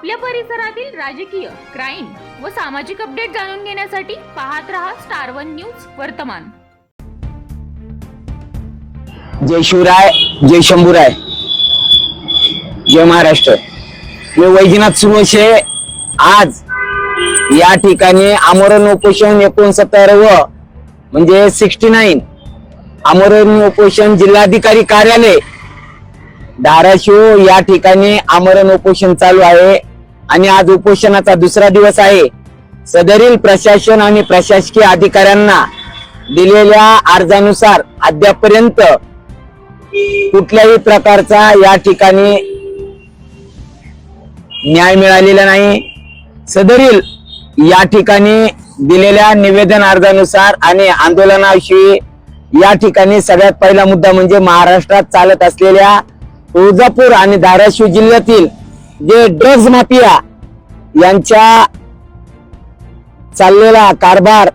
आपल्या परिसरातील राजकीय क्राईम व सामाजिक अपडेट जाणून घेण्यासाठी पाहत रहा स्टार वन न्यूज वर्तमान. जय शिवराय जय शंभूराय. जय महाराष्ट्र. मी वैजनाथ सुरवशे आज या ठिकाणी आमरण उपोषण एकोणसत्तर व म्हणजे सिक्स्टी नाईन आमरण उपोषण जिल्हाधिकारी कार्यालय धाराशिव या ठिकाणी आमरण उपोषण चालू आहे. आणि आज उपोषणाचा दुसरा दिवस आहे. सदरील प्रशासन आणि प्रशासकीय अधिकाऱ्यांना दिलेल्या अर्जानुसार अद्यापर्यंत कुठल्याही प्रकारचा या ठिकाणी न्याय मिळालेला नाही. सदरील या ठिकाणी दिलेल्या निवेदन अर्जानुसार आणि आंदोलनाविषयी या ठिकाणी सगळ्यात पहिला मुद्दा म्हणजे महाराष्ट्रात चालत असलेल्या तुळजापूर आणि धाराशिव जिल्ह्यातील जे ड्रग्ज माफिया यांच्या चाललेला कारभार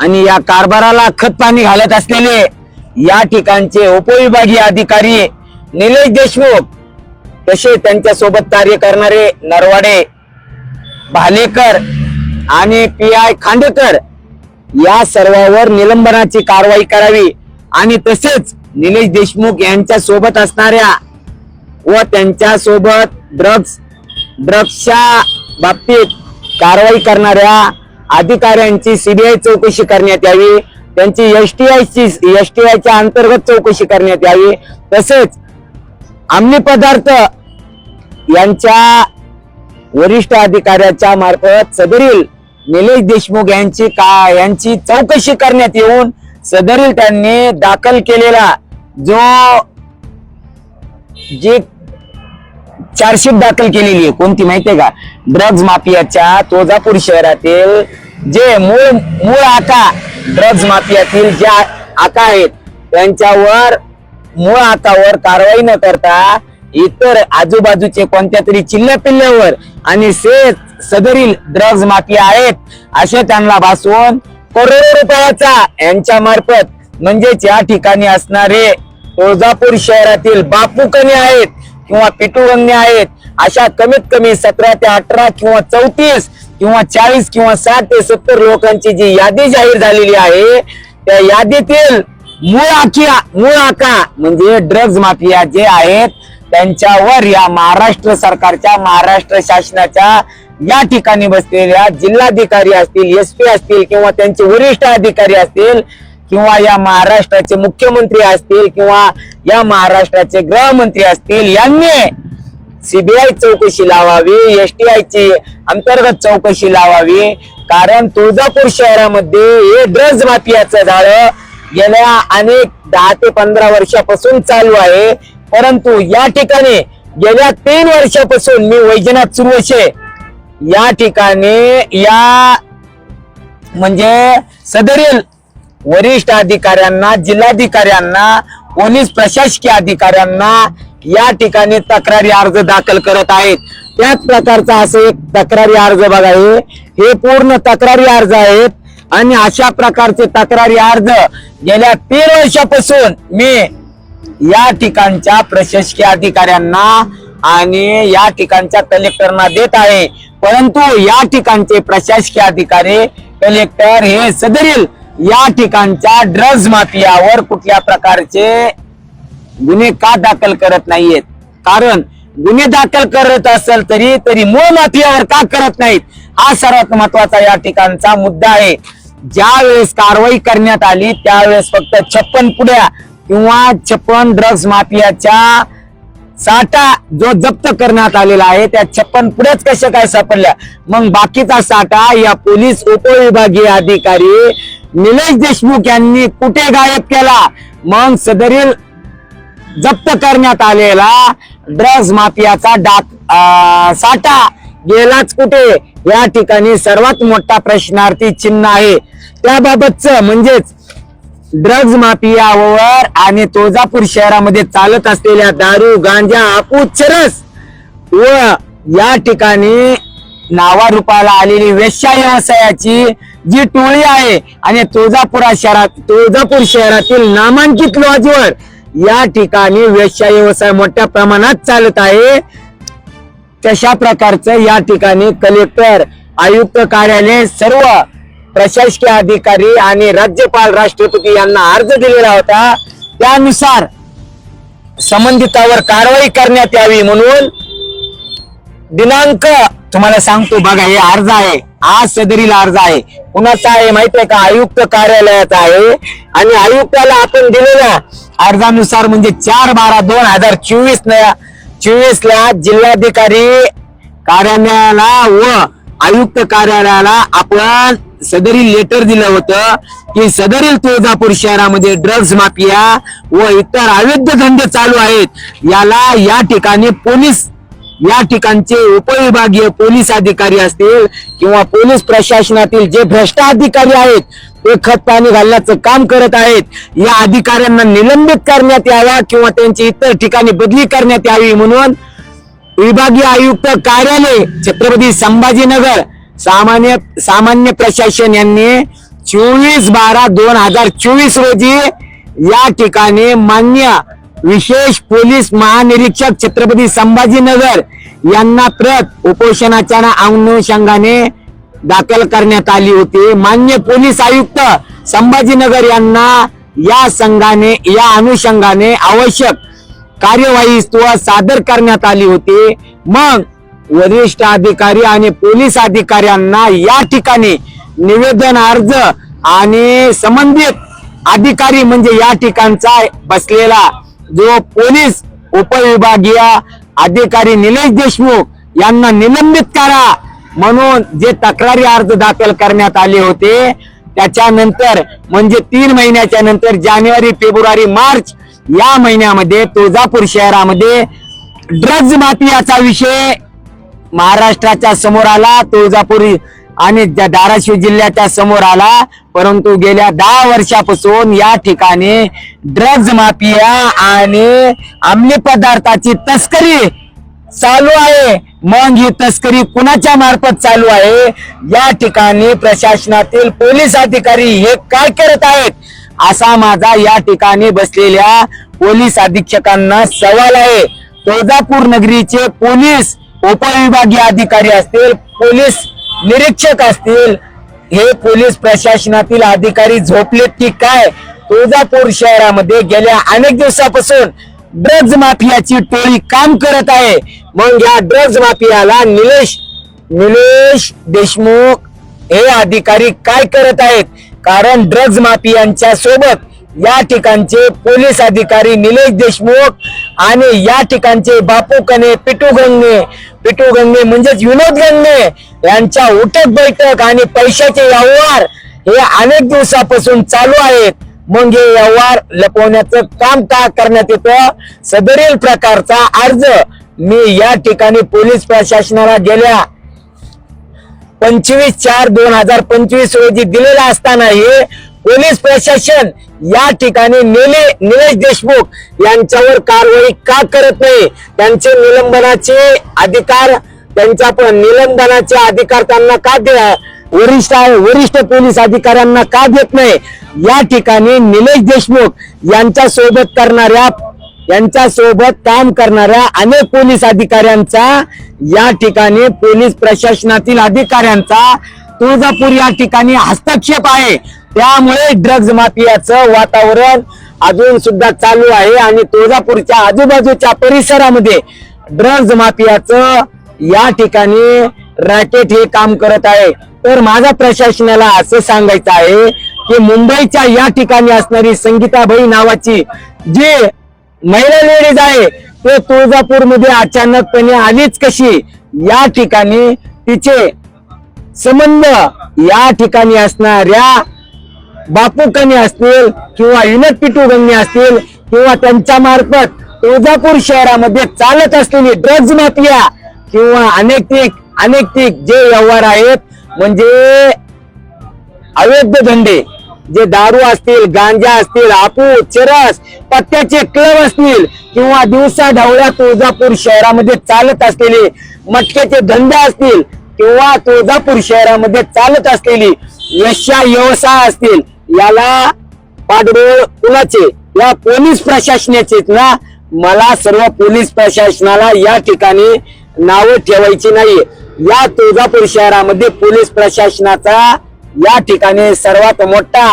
आणि या कारभाराला खतपाणी घालत असलेले या ठिकाणचे उपविभागीय अधिकारी निलेश देशमुख तसे त्यांच्यासोबत कार्य करणारे नरवाडे भालेकर आणि पी आय खांडेकर या सर्वांवर निलंबनाची कारवाई करावी आणि तसेच निलेश देशमुख यांच्या सोबत असणाऱ्या व त्यांच्यासोबत ड्रग्ज ड्रग्सच्या बाबतीत कारवाई करणाऱ्या अधिकाऱ्यांची सीबीआय चौकशी करण्यात यावी. त्यांची एसटीआयची टी टी आयच्या अंतर्गत चौकशी करण्यात यावी. तसेच अंमली पदार्थ यांच्या वरिष्ठ अधिकाऱ्याच्या मार्फत सदरील निलेश देशमुख यांची का यांची चौकशी करण्यात येऊन सदरील त्यांनी दाखल केलेला जो जे चार्जशीट दाखल केलेली आहे. कोणती माहितीये का? ड्रग्ज माफियाच्या तुळजापूर शहरातील जे मूळ मूळ आका ड्रग्ज माफियातील ज्या आका आहेत त्यांच्यावर मूळ आकावर कारवाई न करता इतर आजूबाजूचे कोणत्या तरी चिल्ल्या पिल्ल्यावर आणि से सदरील ड्रग्ज माफिया आहेत असे त्यांना भासवून करोडो रुपयाचा यांच्या मार्फत म्हणजेच या ठिकाणी असणारे तुळजापूर शहरातील बापूकणे आहेत. किंवा पिटुगंगे आहेत अशा कमीत कमी सतरा ते अठरा किंवा चौतीस किंवा चाळीस किंवा साठ ते सत्तर लोकांची जी यादी जाहीर झालेली आहे त्या यादीतील मूळ आखिया मूळ आका म्हणजे ड्रग्ज माफिया जे आहेत त्यांच्यावर या महाराष्ट्र सरकारच्या महाराष्ट्र शासनाच्या या ठिकाणी बसलेल्या जिल्हाधिकारी असतील एस पी असतील किंवा त्यांचे वरिष्ठ अधिकारी असतील किंवा या महाराष्ट्राचे मुख्यमंत्री असतील किंवा या महाराष्ट्राचे गृहमंत्री असतील यांनी सीबीआय चौकशी लावावी एस टी आय ची अंतर्गत चौकशी लावावी. कारण तुळजापूर शहरामध्ये हे ड्रग्ज माफियाचं झाड गेल्या अनेक दहा ते पंधरा वर्षापासून चालू आहे. परंतु या ठिकाणी गेल्या तीन वर्षापासून मी वैजनाथ सुरवशे या ठिकाणी या म्हणजे सदरील वरिष्ठ अधिकाऱ्यांना जिल्हाधिकाऱ्यांना पोलीस प्रशासकीय अधिकाऱ्यांना या ठिकाणी तक्रारी अर्ज दाखल करत आहेत. त्याच प्रकारचा असं एक तक्रारी अर्ज बघा हे. हे पूर्ण तक्रारी अर्ज आहेत आणि अशा प्रकारचे तक्रारी अर्ज गेल्या तीन वर्षापासून मी या ठिकाणच्या प्रशासकीय अधिकाऱ्यांना आणि या ठिकाणच्या कलेक्टरना देत आहे. परंतु या ठिकाणचे प्रशासकीय अधिकारी कलेक्टर हे सदरील या ठिकाणच्या ड्रग्ज माफियावर कुठल्या प्रकारचे गुन्हे का दाखल करत नाहीयेत? कारण गुन्हे दाखल करत असेल तरी तरी मूळ माफियावर का करत नाहीत? हा सर्वात महत्त्वाचा या ठिकाणचा मुद्दा आहे. ज्या वेळेस कारवाई करण्यात आली त्यावेळेस फक्त छप्पन पुड्या किंवा छप्पन ड्रग्ज माफियाच्या साठा जो जप्त करण्यात आलेला आहे त्या छप्पन पुढेच कशा काय सापडल्या? मग बाकीचा साठा या पोलीस उपविभागीय अधिकारी निलेश देशमुख यांनी कुठे गायब केला? मग सदरील जप्त करण्यात आलेला ड्रग्ज माफियाचा डाक साठा गेलाच कुठे? या ठिकाणी सर्वात मोठा प्रश्नार्थी चिन्ह आहे. त्याबाबतच म्हणजेच ड्रग्ज माफियावर आणि तुळजापूर शहरामध्ये चालत असलेल्या दारू गांजा हापूस चरस व या ठिकाणी नावारूपाला आलेली वेश्या व्यवसायाची जी टोळी आहे आणि तुळजापुरा शहरात तुळजापूर शहरातील नामांकित लॉजवर या ठिकाणी वेश्या व्यवसाय मोठ्या प्रमाणात चालत आहे. तशा प्रकारचं या ठिकाणी कलेक्टर आयुक्त कार्यालय सर्व प्रशासकीय अधिकारी आणि राज्यपाल राष्ट्रपती यांना अर्ज दिलेला होता. त्यानुसार संबंधितावर कारवाई करण्यात यावी म्हणून दिनांक तुम्हाला सांगतो बघा हे अर्ज आहे. आज सदरील अर्ज आहे. कुणाचा आहे माहितीये का? आयुक्त कार्यालयाचा आहे. आणि आयुक्ताला आपण दिलेल्या अर्जानुसार म्हणजे चार बारा दोन हजार चोवीस चोवीस ला जिल्हाधिकारी कार्यालयाला व आयुक्त कार्यालयाला आपण सदरील लेटर दिलं होतं की सदरील तुळजापूर शहरामध्ये ड्रग्ज माफिया व इतर अवैध धंदे चालू आहेत. याला या ठिकाणी पोलीस या ठिकाणचे उपविभागीय पोलीस अधिकारी असतील किंवा पोलीस प्रशासनातील जे भ्रष्ट अधिकारी आहेत ते खत पाणी घालण्याचं काम करत आहेत या अधिकाऱ्यांना निलंबित करण्यात यावा किंवा त्यांची इतर ठिकाणी बदली करण्यात यावी म्हणून विभागीय आयुक्त कार्यालय छत्रपती संभाजीनगर सामान्य सामान्य प्रशासन यांनी चोवीस बारा दोन हजार चोवीस रोजी या ठिकाणी मान्य विशेष पोलीस महानिरीक्षक छत्रपती संभाजीनगर यांना प्रत उपोषणाच्या अनुषंगाने दाखल करण्यात आली होती. मान्य पोलीस आयुक्त संभाजीनगर यांना या संघाने या अनुषंगाने आवश्यक कार्यवाही सादर करण्यात आली होती. मग वरिष्ठ अधिकारी आणि पोलीस अधिकाऱ्यांना या ठिकाणी निवेदन अर्ज आणि संबंधित अधिकारी म्हणजे या ठिकाणचा बसलेला जो पोलीस उपविभागीय अधिकारी निलेश देशमुख यांना निलंबित करा म्हणून जे तक्रारी अर्ज दाखल करण्यात आले होते त्याच्यानंतर म्हणजे तीन महिन्याच्या नंतर जानेवारी फेब्रुवारी मार्च या महिन्यामध्ये तुळजापूर शहरामध्ये ड्रग्ज माफियाचा विषय महाराष्ट्राच्या समोर आला. तुळजापूर आणि त्या धाराशिव जिल्ह्याच्या समोर आला. परंतु गेल्या दहा वर्षापासून या ठिकाणी ड्रग्ज माफिया आणि अंमली पदार्थाची तस्करी चालू आहे. मग ही तस्करी कुणाच्या मार्फत चालू आहे? या ठिकाणी प्रशासनातील पोलीस अधिकारी हे काय करत आहेत? असा माझा या ठिकाणी बसलेल्या पोलीस अधीक्षकांना सवाल आहे. तुळजापूर नगरीचे पोलीस उपविभागीय अधिकारी असतील पोलीस निरीक्षक असतील हे पोलीस प्रशासनातील अधिकारी झोपलेत की काय? तुळजापूर शहरामध्ये गेल्या अनेक दिवसापासून ड्रग्ज माफियाची टोळी काम करत आहे. मग या ड्रग्ज माफियाला निलेश निलेश देशमुख हे अधिकारी काय करत आहेत? कारण ड्रग्ज माफियांच्या सोबत या ठिकाणचे पोलीस अधिकारी निलेश देशमुख आणि या ठिकाणचे बापू कने पिटू गंगे पिटू गंगे म्हणजेच विनोद गंगे यांच्या उठक बैठक आणि पैशाचे व्यवहार हे अनेक दिवसापासून चालू आहेत. मग हे व्यवहार लपवण्याचं काम का करण्यात येतं? सदरील प्रकारचा अर्ज मी या ठिकाणी पोलीस प्रशासनाला गेल्या पंचवीस चार दोन हजार पंचवीस रोजी दिलेला असताना हे पोलीस प्रशासन या ठिकाणी निले निलेश देशमुख यांच्यावर कारवाई का करत नाही? त्यांचे निलंबनाचे अधिकार त्यांच्या पण निलंबनाचे अधिकार त्यांना का दे वरिष्ठ वरिष्ठ पोलीस अधिकाऱ्यांना का देत नाही? या ठिकाणी निलेश देशमुख यांच्या सोबत करणाऱ्या यांच्या सोबत काम करणाऱ्या अनेक पोलीस अधिकाऱ्यांचा या ठिकाणी पोलीस प्रशासनातील अधिकाऱ्यांचा तुळजापूर या ठिकाणी हस्तक्षेप आहे. त्यामुळे ड्रग्ज माफियाचं वातावरण अजून सुद्धा चालू आहे आणि तुळजापूरच्या आजूबाजूच्या परिसरामध्ये ड्रग्ज माफियाचं या ठिकाणी रॅकेट हे काम करत आहे. तर माझ्या प्रशासनाला असं सांगायचं आहे की मुंबईच्या या ठिकाणी असणारी संगीताबाई नावाची जी महिला लेडीज आहे ते तुळजापूरमध्ये अचानकपणे आलीच कशी? या ठिकाणी तिचे संबंध या ठिकाणी असणाऱ्या बापू असतील किंवा विनोद पिटू गंगे असतील किंवा त्यांच्या मार्फत तुळजापूर शहरामध्ये चालत असलेली ड्रग्ज माफिया किंवा अनेक अनेक जे व्यवहार आहेत म्हणजे अवैध धंदे जे दारू असतील गांजा असतील आपू चरस पत्त्याचे क्लब असतील किंवा दिवसा ढवळ्या तुळजापूर शहरामध्ये चालत असलेले मटक्याचे धंदे असतील किंवा तुळजापूर शहरामध्ये चालत असलेली यशा व्यवसाय असतील याला पाठबळ कुणाचे? या पोलीस प्रशासनाचे ना? मला सर्व पोलीस प्रशासनाला या ठिकाणी नावं ठेवायची नाही. या तुळजापूर शहरामध्ये पोलीस प्रशासनाचा या ठिकाणी सर्वात मोठा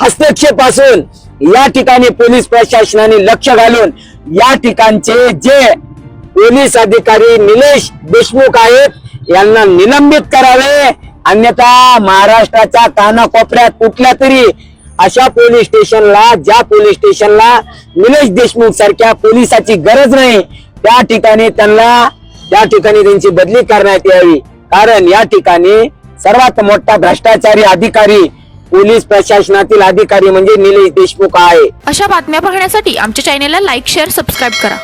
हस्तक्षेप असून या ठिकाणी पोलीस प्रशासनाने लक्ष घालून या ठिकाणचे जे पोलीस अधिकारी निलेश देशमुख आहेत यांना निलंबित करावे. अन्यथा महाराष्ट्राच्या कानाकोपऱ्यात कुठल्या तरी अशा पोलीस स्टेशनला ज्या पोलीस स्टेशनला निलेश देशमुख सारख्या पोलिसाची गरज नाही त्या ठिकाणी त्यांना त्या ठिकाणी त्यांची बदली करण्यात यावी. कारण या ठिकाणी सर्वात मोठा भ्रष्टाचारी अधिकारी पोलीस प्रशासनातील अधिकारी म्हणजे निलेश देशमुख आहे. अशा बातम्या पाहण्यासाठी आमच्या चॅनेलला लाईक शेअर सबस्क्राईब करा.